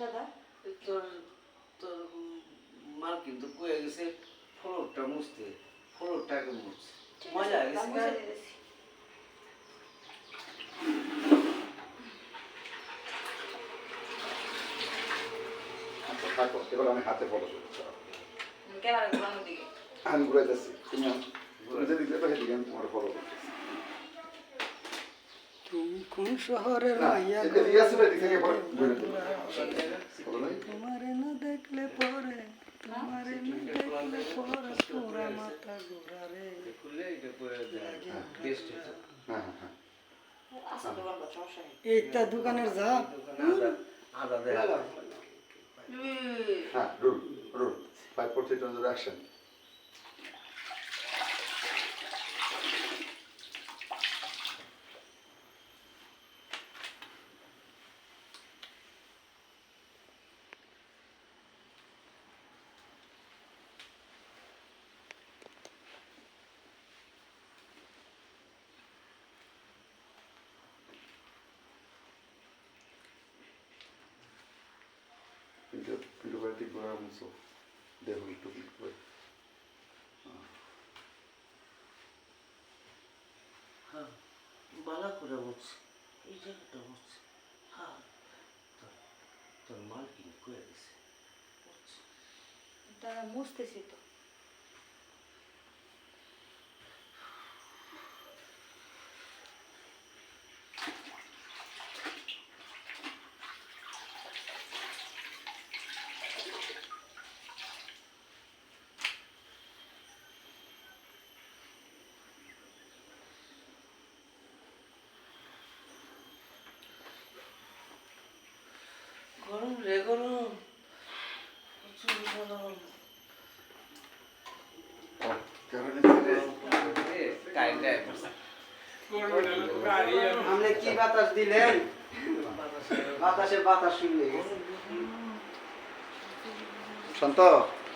দাদা? তোর তোর মাল কিন্তু কয়ে গেছে ফ্লোরটা মুছতে মুছছে মজা গেছে। আচ্ছা থাকো এবার আমি হাতে ঘোরানোর দিকে। আমি ঘুরাইতেছি তুমি যেদিকে যাবে সেদিকে আমি তোমার ফলো করতেছি তুমি কোন শহরের না মাইয়া? তোমারে না দেখলে পরে তোমারে না দেখলে পরে পুরা মাথা ঘোরা রে। হ্যাঁ হ্যাঁ হ্যাঁ। এইটা দোকানের দোকানে আদা আদা হ্যাঁ rule rule. Five four three twenty action কিন্তু করে মুসো to be ক্লিক করে হ্যাঁ বালা করে বলছি এই জায়গাটা বলছি হ্যাঁ তোর তোর মাল কিনে করে দিছে তারা মুছতেছি তো গরম রে গরম। প্রচুর গরম। আপনি কি বাতাস দিলেন? বাতাসে বাতাস শুনলে শান্ত।